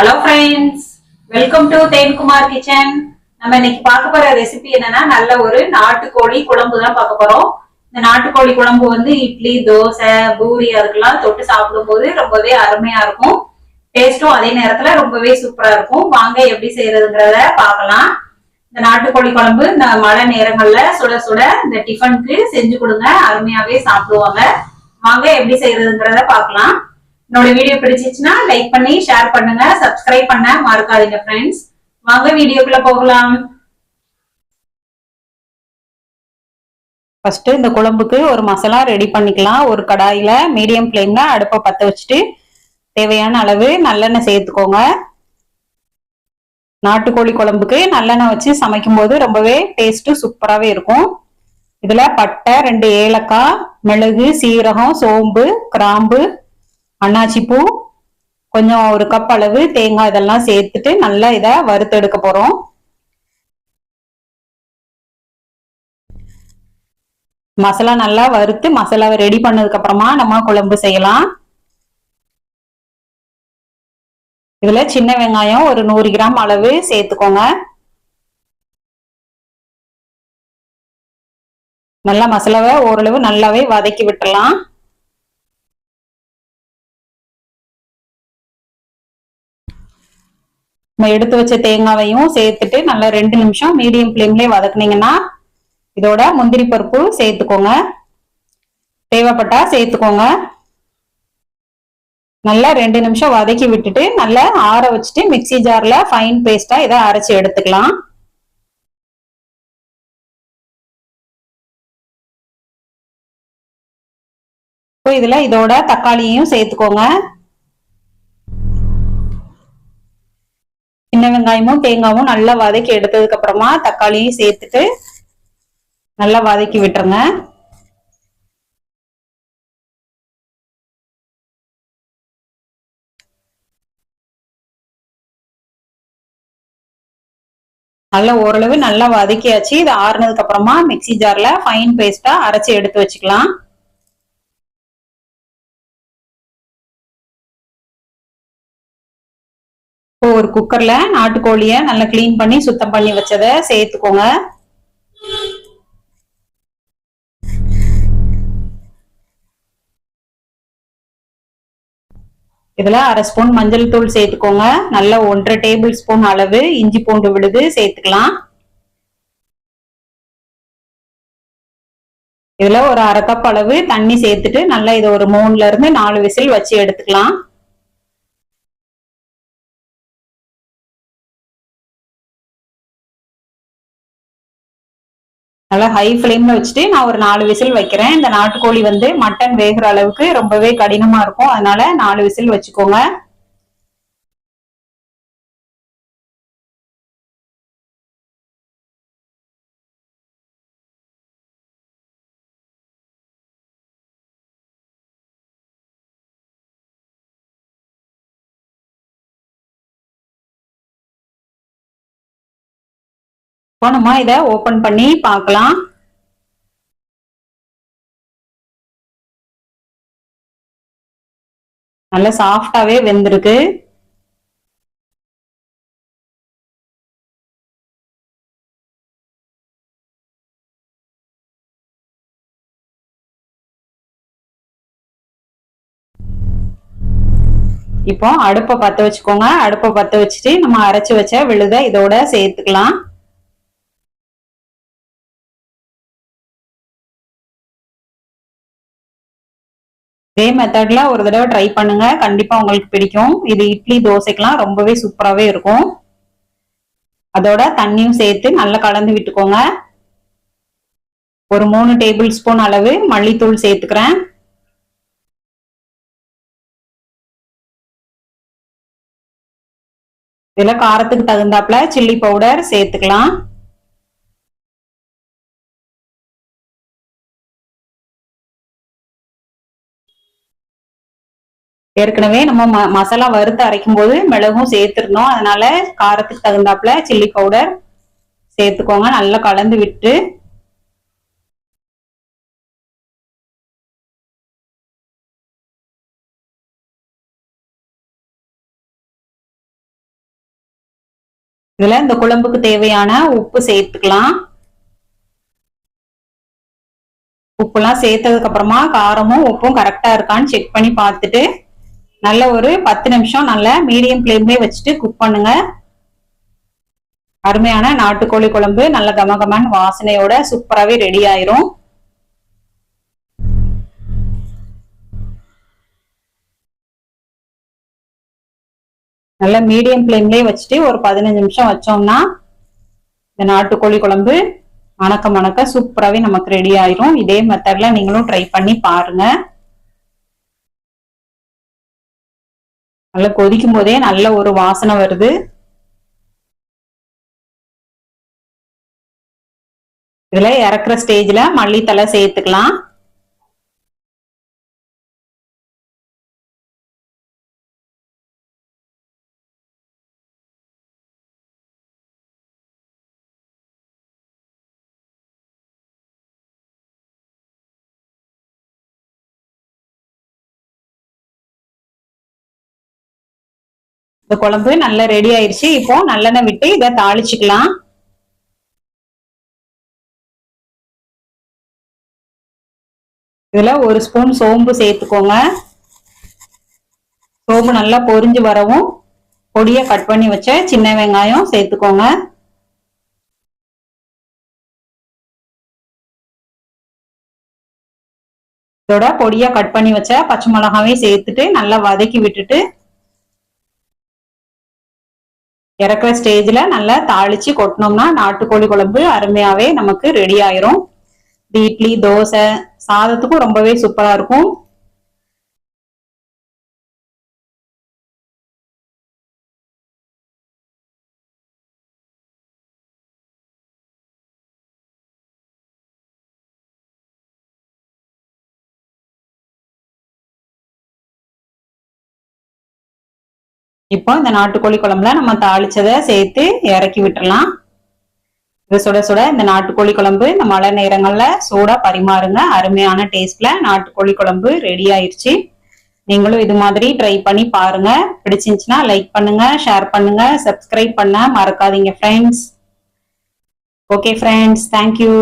Hello friends welcome to Thenkumar kitchen நம்ம இன்னைக்கு பார்க்க போற ரெசிபி என்னன்னா நல்ல ஒரு நாட்டுக்கோழி குழம்பு தான் பார்க்க போறோம். இந்த நாட்டுக்கோழி குழம்பு வந்து இட்லி தோசை பூரி அதுக்கெல்லாம் தொட்டு சாப்பிடும்போது ரொம்பவே அருமையா இருக்கும். டேஸ்டும் அதே நேரத்துல ரொம்பவே சூப்பரா இருக்கும். வாங்க எப்படி செய்யறதுங்கிறத பார்க்கலாம். இந்த நாட்டுக்கோழி குழம்பு இந்த மழை நேரங்கள்ல சுட சுட இந்த டிஃபனுக்கு செஞ்சு கொடுங்க. அருமையாவே சாப்பிடுவாங்க. வாங்க எப்படி செய்யறதுங்கிறத பார்க்கலாம். என்னோட வீடியோ பிடிச்சிச்சுன்னா லைக் பண்ணி ஷேர் பண்ணுங்க சப்ஸ்கிரைப் பண்ண மறக்காதீங்க ஃப்ரெண்ட்ஸ் வாங்க வீடியோக்குள்ள போகலாம். ஃபர்ஸ்ட் இந்த குழம்புக்கு ஒரு மசாலா ரெடி பண்ணிக்கலாம். ஒரு கடாயில மீடியம் ஃப்ளேம்ல அடுப்பை பத்த வச்சுட்டு தேவையான அளவு நல்லெண்ணெய் சேர்த்துக்கோங்க. நாட்டுக்கோழி குழம்புக்கு நல்லெண்ணெய் வச்சு சமைக்கும் போது ரொம்பவே டேஸ்ட் சூப்பராகவே இருக்கும். இதுல பட்டை ரெண்டு ஏலக்காய் மிளகு சீரகம் சோம்பு கிராம்பு அண்ணாச்சி பூ கொஞ்சம் ஒரு கப் அளவு தேங்காய் இதெல்லாம் சேர்த்துட்டு நல்லா இதை வறுத்து எடுக்க போறோம். மசாலா நல்லா வறுத்து மசாலாவை ரெடி பண்ணதுக்கு அப்புறமா நம்ம குழம்பு செய்யலாம். இதுல சின்ன வெங்காயம் ஒரு நூறு கிராம் அளவு சேர்த்துக்கோங்க. நல்லா மசாலாவை ஓரளவு நல்லாவே வதக்கி விட்டுலாம் நம்ம எடுத்து வச்ச தேங்காவையும் சேர்த்துட்டு நல்லா ரெண்டு நிமிஷம் மீடியம் ஃப்ளேம்லயே வதக்குனீங்கன்னா இதோட முந்திரி பருப்பு சேர்த்துக்கோங்க. தேவைப்பட்டா சேர்த்துக்கோங்க. நல்லா ரெண்டு நிமிஷம் வதக்கி விட்டுட்டு நல்லா ஆற வச்சுட்டு மிக்சி ஜார்ல ஃபைன் பேஸ்டா இதை அரைச்சி எடுத்துக்கலாம். இப்போ இதுல இதோட தக்காளியையும் சேர்த்துக்கோங்க. சின்ன வெங்காயமும் தேங்காயும் நல்லா வதக்கி எடுத்ததுக்கு அப்புறமா தக்காளியும் சேர்த்துட்டு நல்லா வதக்கி விட்டுருங்க. நல்லா ஓரளவு நல்லா வதக்கியாச்சு. இது ஆறுனதுக்கு அப்புறமா மிக்சி ஜார்ல ஃபைன் பேஸ்டா அரைச்சி எடுத்து வச்சுக்கலாம். இப்போ ஒரு குக்கர்ல நாட்டுக்கோழிய நல்லா கிளீன் பண்ணி சுத்தம் பண்ணி வச்சதை சேர்த்துக்கோங்க. இதுல அரை ஸ்பூன் மஞ்சள் தூள் சேர்த்துக்கோங்க. நல்ல ஒன்றரை டேபிள் ஸ்பூன் அளவு இஞ்சி பூண்டு விழுது சேர்த்துக்கலாம். இதுல ஒரு அரை கப் அளவு தண்ணி சேர்த்துட்டு நல்லா இதை ஒரு மூணுல இருந்து நாலு விசில் வச்சு எடுத்துக்கலாம். நல்லா ஹை ஃப்ளேம்ல வச்சுட்டு நான் ஒரு நாலு விசில் வைக்கிறேன். இந்த நாட்டுக்கோழி வந்து மட்டன் வேகிற அளவுக்கு ரொம்பவே கடினமா இருக்கும். அதனால நாலு விசில் வச்சுக்கோங்க. இப்போ நம்ம இதை? ஓபன் பண்ணி பார்க்கலாம். நல்ல சாஃப்டாவே வெந்திருக்கு. இப்போ அடுப்பை பத்த வச்சுக்கோங்க. அடுப்பை பத்த வச்சுட்டு நம்ம அரைச்சு வச்ச விழுத இதோட சேர்த்துக்கலாம். இதே மெத்தட்ல ஒரு தடவை ட்ரை பண்ணுங்க. கண்டிப்பா உங்களுக்கு பிடிக்கும். இது இட்லி தோசைக்கெல்லாம் ரொம்பவே சூப்பராகவே இருக்கும். அதோட தண்ணியும் சேர்த்து நல்லா கலந்து விட்டுக்கோங்க. ஒரு மூணு டேபிள் ஸ்பூன் அளவு மல்லித்தூள் சேர்த்துக்கிறேன். இதில் காரத்துக்கு தகுந்தாப்புல சில்லி பவுடர் சேர்த்துக்கலாம். ஏற்கனவே நம்ம ம மசாலா வறுத்து அரைக்கும் போது மிளகும் சேர்த்துருந்தோம் அதனால காரத்துக்கு தகுந்தாப்புல சில்லி பவுடர் சேர்த்துக்கோங்க. நல்லா கலந்து விட்டு. இதுல இந்த குழம்புக்கு தேவையான உப்பு சேர்த்துக்கலாம். உப்புலாம் சேர்த்ததுக்கு அப்புறமா காரமும் உப்பும் கரெக்டா இருக்கான்னு செக் பண்ணி பார்த்துட்டு நல்ல ஒரு பத்து நிமிஷம் நல்ல மீடியம் ஃப்ளேம்லேயே வச்சுட்டு குக் பண்ணுங்க. அருமையான நாட்டுக்கோழி குழம்பு நல்ல கமகமான வாசனையோட சூப்பராகவே ரெடி ஆயிரும். நல்ல மீடியம் ஃப்ளேம்லேயே வச்சுட்டு ஒரு பதினஞ்சு நிமிஷம் வச்சோம்னா இந்த நாட்டுக்கோழி குழம்பு மணக்க மணக்க சூப்பராகவே நமக்கு ரெடி ஆயிரும். இதே மெத்தட்ல நீங்களும் ட்ரை பண்ணி பாருங்க. நல்லா கொதிக்கும் போதே நல்ல ஒரு வாசனை வருது. இதுல இறக்குற ஸ்டேஜ்ல மல்லித்தலை சேர்த்துக்கலாம். இந்த குழம்பு நல்லா ரெடி ஆயிடுச்சு இப்போ நல்லெண்ணெய் விட்டு இதை தாளிச்சுக்கலாம். இதுல ஒரு ஸ்பூன் சோம்பு சேர்த்துக்கோங்க. சோம்பு நல்லா பொரிஞ்சு வரவும் பொடியை கட் பண்ணி வச்ச சின்ன வெங்காயம் சேர்த்துக்கோங்க. இதோட பொடியா கட் பண்ணி வச்ச பச்சை மிளகாவையும் சேர்த்துட்டு நல்லா வதக்கி விட்டுட்டு இறக்குற ஸ்டேஜ்ல நல்லா தாளிச்சு கொட்டினோம்னா நாட்டுக்கோழி குழம்பு அருமையாவே நமக்கு ரெடி ஆயிரும். இட்லி தோசை சாதத்துக்கும் ரொம்பவே சூப்பரா இருக்கும். இப்போ இந்த நாட்டுக்கோழி குழம்புல நம்ம தாளிச்சதை சேர்த்து இறக்கி விட்டுறலாம். இது சுட சுட இந்த நாட்டுக்கோழி குழம்பு இந்த மழை நேரங்கள்ல சூடா பரிமாறுங்க. அருமையான டேஸ்ட்ல நாட்டுக்கோழி குழம்பு ரெடி ஆயிடுச்சு நீங்களும் இது மாதிரி ட்ரை பண்ணி பாருங்க. பிடிச்சிருந்துச்சுன்னா லைக் பண்ணுங்க ஷேர் பண்ணுங்க சப்ஸ்கிரைப் பண்ண மறக்காதீங்க ஃப்ரெண்ட்ஸ் ஓகே ஃப்ரெண்ட்ஸ் தேங்க்யூ